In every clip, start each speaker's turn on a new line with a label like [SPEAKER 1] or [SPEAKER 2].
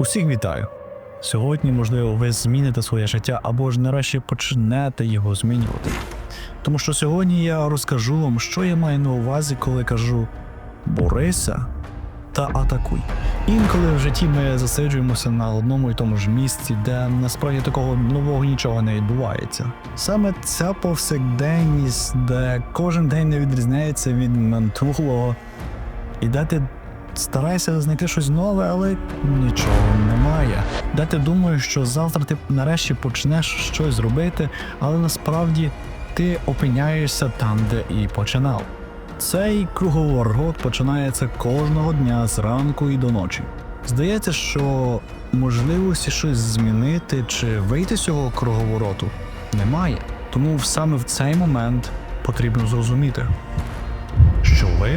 [SPEAKER 1] Усіх вітаю! Сьогодні, можливо, ви зміните своє життя або ж нарешті почнете його змінювати. Тому що сьогодні я розкажу вам, що я маю на увазі, коли кажу борися та атакуй. Інколи в житті ми засиджуємося на одному і тому ж місці, де насправді такого нового нічого не відбувається. Саме ця повсякденність, де кожен день не відрізняється від минулого, і де ти стараєшся знайти щось нове, але нічого немає. Де ти думаєш, що завтра ти нарешті почнеш щось робити, але насправді ти опиняєшся там, де і починав. Цей круговорот починається кожного дня зранку і до ночі. Здається, що можливості щось змінити чи вийти з цього круговороту немає. Тому саме в цей момент потрібно зрозуміти, що ви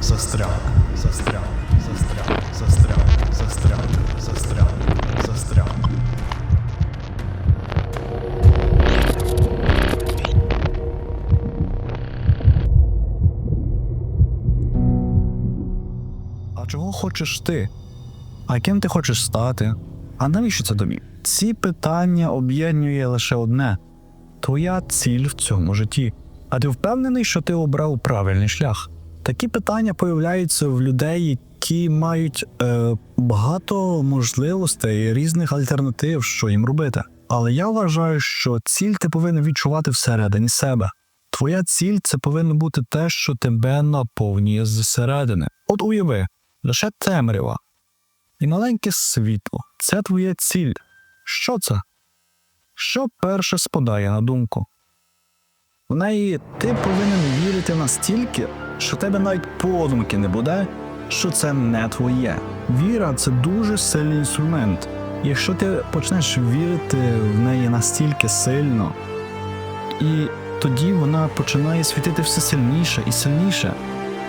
[SPEAKER 1] застряли, застряли, застряли, застряли, застряли, застряли, застряли. А чого хочеш ти? А ким ти хочеш стати? А навіщо це тобі? Ці питання об'єднує лише одне твоя ціль в цьому житті. А ти впевнений, що ти обрав правильний шлях? Такі питання появляються в людей, які мають е, багато можливостей, різних альтернатив, що їм робити. Але я вважаю, що ціль ти повинен відчувати всередині себе. Твоя ціль це повинно бути те, що тебе наповнює зсередини. От уяви, лише темрява і маленьке світло це твоя ціль. Що це? Що перше спадає на думку? В неї ти повинен вірити настільки, що тебе навіть подумки не буде, що це не твоє. Віра це дуже сильний інструмент. Якщо ти почнеш вірити в неї настільки сильно, і тоді вона починає світити все сильніше і сильніше,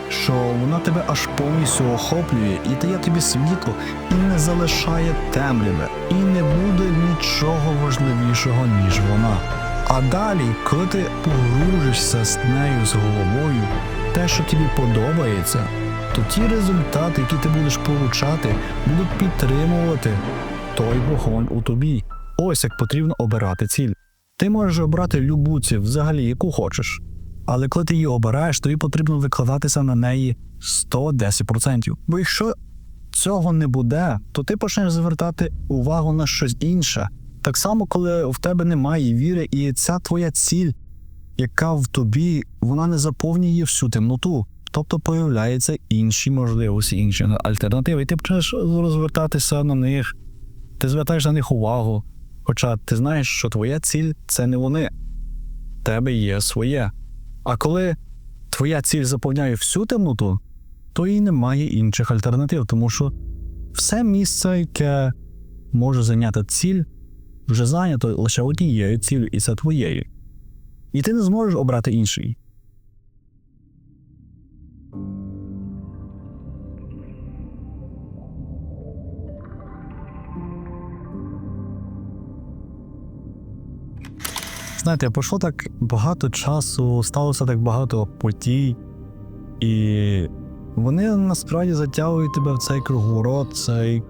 [SPEAKER 1] що вона тебе аж повністю охоплює і дає тобі світло, і не залишає темряви, і не буде нічого важливішого, ніж вона. А далі, коли ти погружишся з нею з головою, те, що тобі подобається, то ті результати, які ти будеш получати, будуть підтримувати той вогонь у тобі. Ось як потрібно обирати ціль. Ти можеш обрати любу ціль, взагалі, яку хочеш. Але коли ти її обираєш, тобі потрібно викладатися на неї 110%. Бо якщо цього не буде, то ти почнеш звертати увагу на щось інше. Так само, коли в тебе немає віри, і ця твоя ціль, яка в тобі, вона не заповнює всю темноту. Тобто появляються інші можливості, інші альтернативи, і ти почнеш розвертатися на них, ти звертаєш на них увагу. Хоча ти знаєш, що твоя ціль це не вони, в тебе є своє. А коли твоя ціль заповняє всю темноту, то і немає інших альтернатив, тому що все місце, яке може зайняти ціль, вже зайнято лише однією ціллю, і це твоєю. І ти не зможеш обрати інший. Знаєте, пройшло так багато часу, сталося так багато подій, і вони насправді затягують тебе в цей круговорот, цей,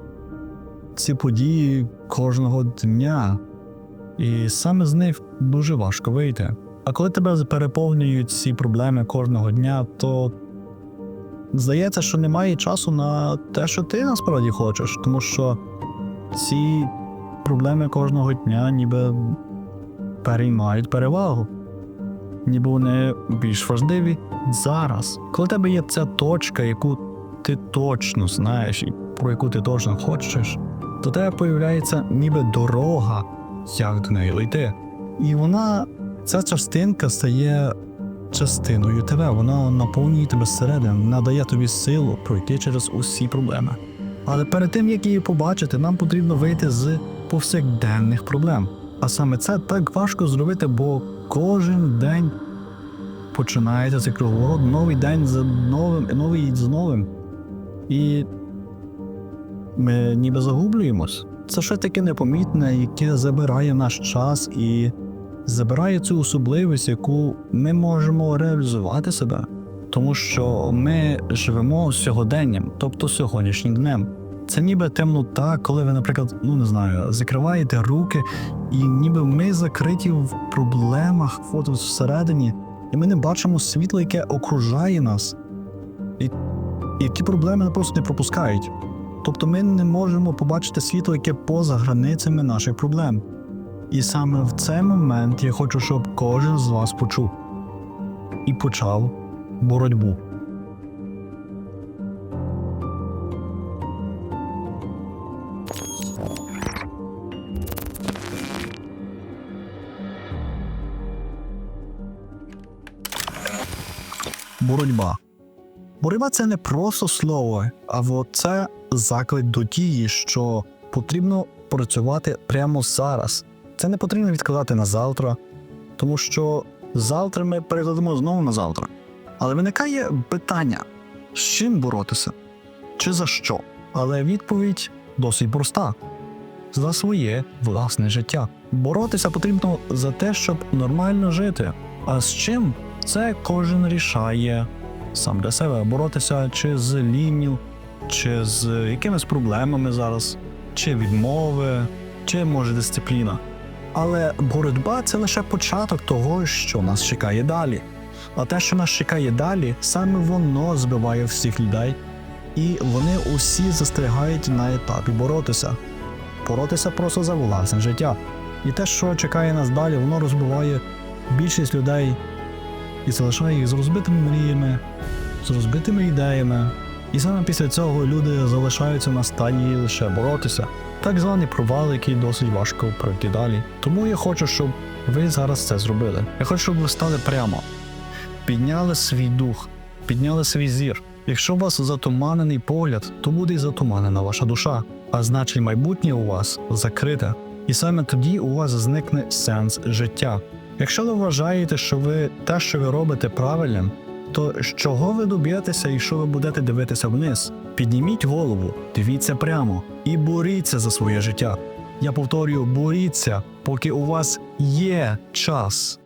[SPEAKER 1] ці події кожного дня. І саме з них дуже важко вийти. А коли тебе переповнюють ці проблеми кожного дня, то здається, що немає часу на те, що ти насправді хочеш, тому що ці проблеми кожного дня ніби переймають перевагу. Ніби вони більш важливі зараз. Коли в тебе є ця точка, яку ти точно знаєш і про яку ти точно хочеш, то тебе появляється ніби дорога, як до неї йти. І вона, ця частинка стає частиною тебе, вона наповнює тебе зсередини, надає тобі силу пройти через усі проблеми. Але перед тим, як її побачити, нам потрібно вийти з повсякденних проблем. А саме це так важко зробити, бо кожен день починається цей круговорот, новий день за новим, і новий з новим. І ми ніби загублюємось. Це ще таке непомітне, яке забирає наш час і забирає цю особливість, яку ми можемо реалізувати себе. Тому що ми живемо сьогоденням, тобто сьогоднішнім днем. Це ніби темнота, коли ви, наприклад, ну не знаю, закриваєте руки, і ніби ми закриті в проблемах от всередині, і ми не бачимо світло, яке окружає нас. І, і ті проблеми просто не пропускають. Тобто ми не можемо побачити світло, яке поза границями наших проблем. І саме в цей момент я хочу, щоб кожен з вас почув і почав боротьбу. Боротьба. Боротьба це не просто слово, а це заклик до дії, що потрібно працювати прямо зараз. Це не потрібно відкладати на завтра, тому що завтра ми перекладемо знову на завтра. Але виникає питання: з чим боротися? Чи за що? Але відповідь досить проста: за своє власне життя. Боротися потрібно за те, щоб нормально жити. А з чим це кожен рішає сам для себе боротися чи з лінню, чи з якимись проблемами зараз, чи відмови, чи може дисципліна. Але боротьба це лише початок того, що нас чекає далі. А те, що нас чекає далі, саме воно збиває всіх людей, і вони усі застрягають на етапі боротися. Боротися просто за власне життя. І те, що чекає нас далі, воно розбиває більшість людей і залишає їх з розбитими мріями, з розбитими ідеями. І саме після цього люди залишаються на стадії лише боротися. Так званий провал, який досить важко пройти далі. Тому я хочу, щоб ви зараз це зробили. Я хочу, щоб ви стали прямо, підняли свій дух, підняли свій зір. Якщо у вас затуманений погляд, то буде і затуманена ваша душа, а значить майбутнє у вас закрите. І саме тоді у вас зникне сенс життя. Якщо ви вважаєте, що ви те, що ви робите правильним, то з чого ви доб'єтеся, якщо ви будете дивитися вниз? Підніміть голову, дивіться прямо і боріться за своє життя. Я повторюю, боріться, поки у вас є час.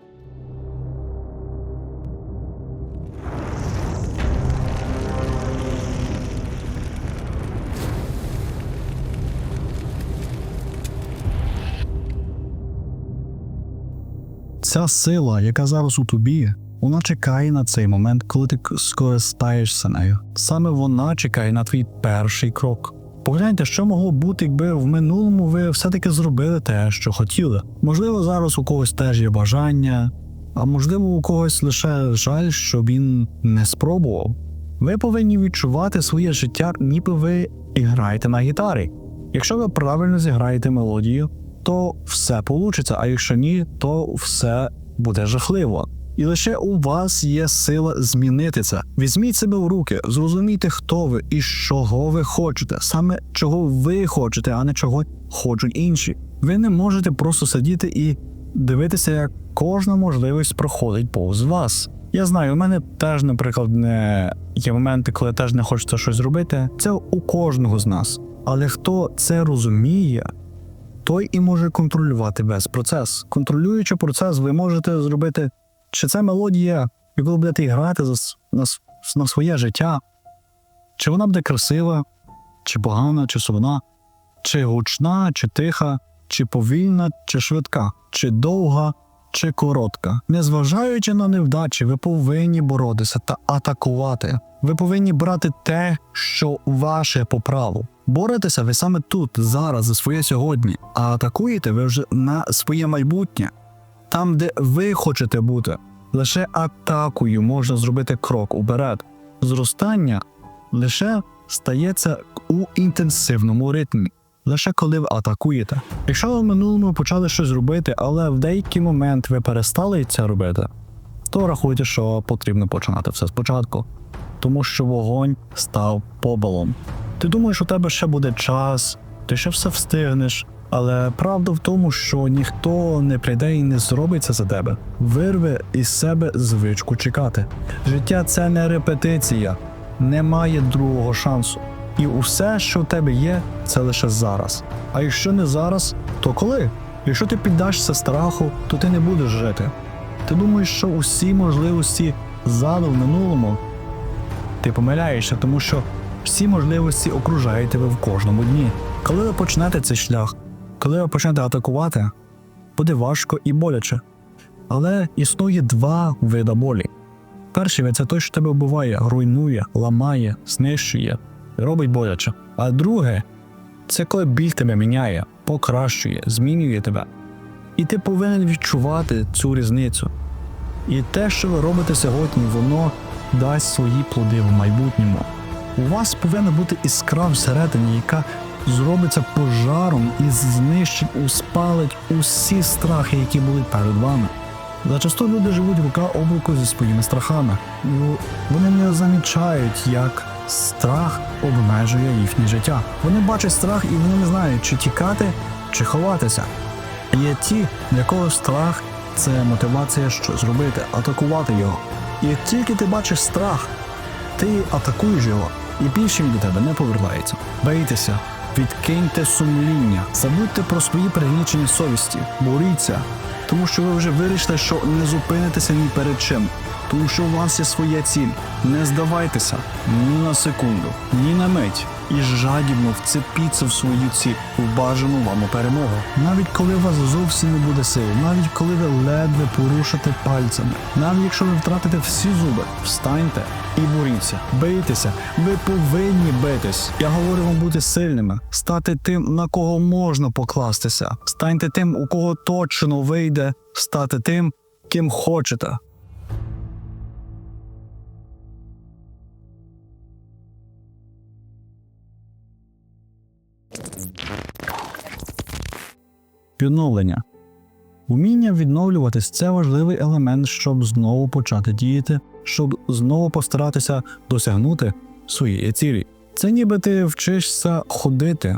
[SPEAKER 1] Ця сила, яка зараз у тобі, вона чекає на цей момент, коли ти скористаєшся нею. Саме вона чекає на твій перший крок. Погляньте, що могло бути, якби в минулому ви все-таки зробили те, що хотіли. Можливо, зараз у когось теж є бажання, а можливо, у когось лише жаль, що він не спробував. Ви повинні відчувати своє життя, ніби ви граєте на гітарі. Якщо ви правильно зіграєте мелодію, то все получиться, а якщо ні, то все буде жахливо. І лише у вас є сила змінити це. Візьміть себе в руки, зрозумійте, хто ви і чого ви хочете, саме чого ви хочете, а не чого хочуть інші. Ви не можете просто сидіти і дивитися, як кожна можливість проходить повз вас. Я знаю, у мене теж, наприклад, не є моменти, коли теж не хочеться щось зробити. Це у кожного з нас. Але хто це розуміє, той і може контролювати весь процес. Контролюючи процес, ви можете зробити, чи це мелодія, яку ви будете грати за, на, на своє життя, чи вона буде красива, чи погана, чи сумна, чи гучна, чи тиха, чи повільна, чи швидка, чи довга, чи коротка. Незважаючи на невдачі, ви повинні боротися та атакувати. Ви повинні брати те, що ваше по праву. Боретеся ви саме тут, зараз, за своє сьогодні, а атакуєте ви вже на своє майбутнє, там, де ви хочете бути. Лише атакою можна зробити крок уперед. Зростання лише стається у інтенсивному ритмі, лише коли ви атакуєте. Якщо ви в минулому почали щось робити, але в деякий момент ви перестали це робити, то рахуйте, що потрібно починати все спочатку, тому що вогонь став побелом. Ти думаєш, у тебе ще буде час, ти ще все встигнеш. Але правда в тому, що ніхто не прийде і не зробить це за тебе. Вирви із себе звичку чекати. Життя це не репетиція, немає другого шансу. І усе, що в тебе є, це лише зараз. А якщо не зараз, то коли? Якщо ти піддашся страху, то ти не будеш жити. Ти думаєш, що усі можливості ззаду в минулому ти помиляєшся, тому що Всі можливості окружають тебе в кожному дні. Коли ви почнете цей шлях, коли ви почнете атакувати, буде важко і боляче. Але існує два вида болі. Перший це той, що тебе вбиває, руйнує, ламає, знищує, робить боляче. А друге це коли біль тебе міняє, покращує, змінює тебе. І ти повинен відчувати цю різницю. І те, що ви робите сьогодні, воно дасть свої плоди в майбутньому. У вас повинна бути іскра всередині, яка зробиться пожаром і знищить, успалить усі страхи, які були перед вами. Зачасту люди живуть рука об руку зі своїми страхами. Ну, Вони не замічають, як страх обмежує їхнє життя. Вони бачать страх і вони не знають, чи тікати, чи ховатися. Є ті, для кого страх це мотивація щось робити, атакувати його. І як тільки ти бачиш страх, ти атакуєш його, і більше він до тебе не повертається. Бийтеся, відкиньте сумління, забудьте про свої пригнічені совісті, боріться, тому що ви вже вирішили, що не зупинитеся ні перед чим, тому що у вас є своя ціль. Не здавайтеся ні на секунду, ні на мить. І жадібно вцепіться в свою ціль, в бажану вам перемогу. Навіть коли у вас зовсім не буде сил, навіть коли ви ледве порушите пальцями, навіть якщо ви втратите всі зуби, встаньте і боріться, бийтеся. Ви повинні битись. Я говорю вам бути сильними, стати тим, на кого можна покластися. Станьте тим, у кого точно вийде, стати тим, ким хочете. Відновлення. Уміння відновлюватись це важливий елемент, щоб знову почати діяти, щоб знову постаратися досягнути своєї цілі. Це ніби ти вчишся ходити.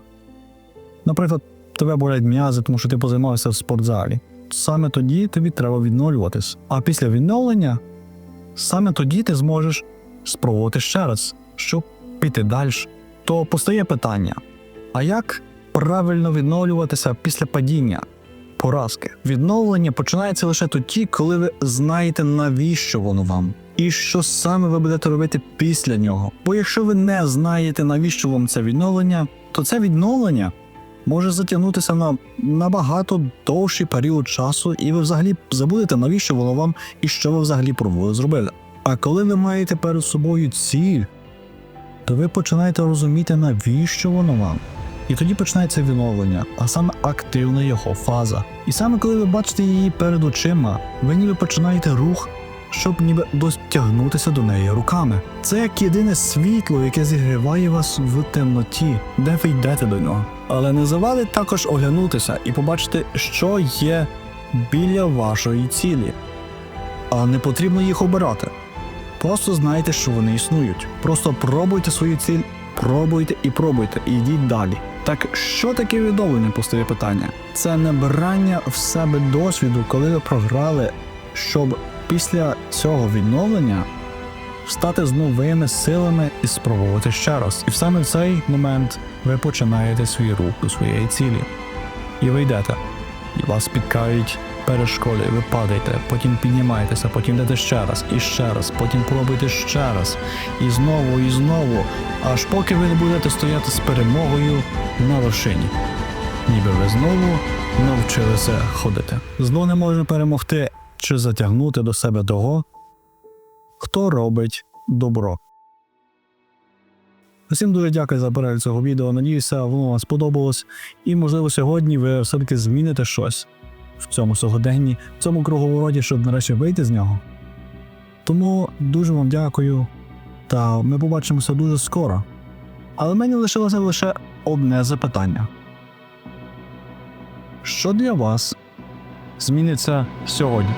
[SPEAKER 1] Наприклад, тебе болять м'язи, тому що ти позаймався в спортзалі. Саме тоді тобі треба відновлюватись. А після відновлення саме тоді ти зможеш спробувати ще раз, щоб піти далі. То постає питання: а як правильно відновлюватися після падіння, поразки? Відновлення починається лише тоді, коли ви знаєте, навіщо воно вам. І що саме ви будете робити після нього. Бо якщо ви не знаєте, навіщо вам це відновлення, то це відновлення може затягнутися на набагато довший період часу, і ви взагалі забудете, навіщо воно вам і що ви взагалі пробували зробити. А коли ви маєте перед собою ціль, то ви починаєте розуміти, навіщо воно вам. І тоді починається відновлення, а саме активна його фаза. І саме коли ви бачите її перед очима, ви ніби починаєте рух, щоб ніби дотягнутися до неї руками. Це як єдине світло, яке зігріває вас в темноті, де ви йдете до нього. Але не завадить також оглянутися і побачити, що є біля вашої цілі. А не потрібно їх обирати. Просто знайте, що вони існують. Просто пробуйте свою ціль, пробуйте і пробуйте, і йдіть далі. Так що таке відновлення, постає питання? Це набирання в себе досвіду, коли ви програли, щоб після цього відновлення встати з новими силами і спробувати ще раз. І саме в цей момент ви починаєте свій рух до своєї цілі. І ви йдете. І вас спіткають перешкоди, ви падаєте, потім піднімаєтеся, потім йдете ще раз, і ще раз, потім пробуйте ще раз, і знову, і знову, аж поки ви не будете стояти з перемогою на вершині. Ніби ви знову навчилися ходити. Знову не можна перемогти чи затягнути до себе того, хто робить добро. Усім дуже дякую за перегляд цього відео. Надіюся, воно вам сподобалось. І, можливо, сьогодні ви все-таки зміните щось в цьому сьогоденні, в цьому круговороті, щоб нарешті вийти з нього. Тому дуже вам дякую, та ми побачимося дуже скоро. Але мені лишилося лише одне запитання. Що для вас зміниться сьогодні?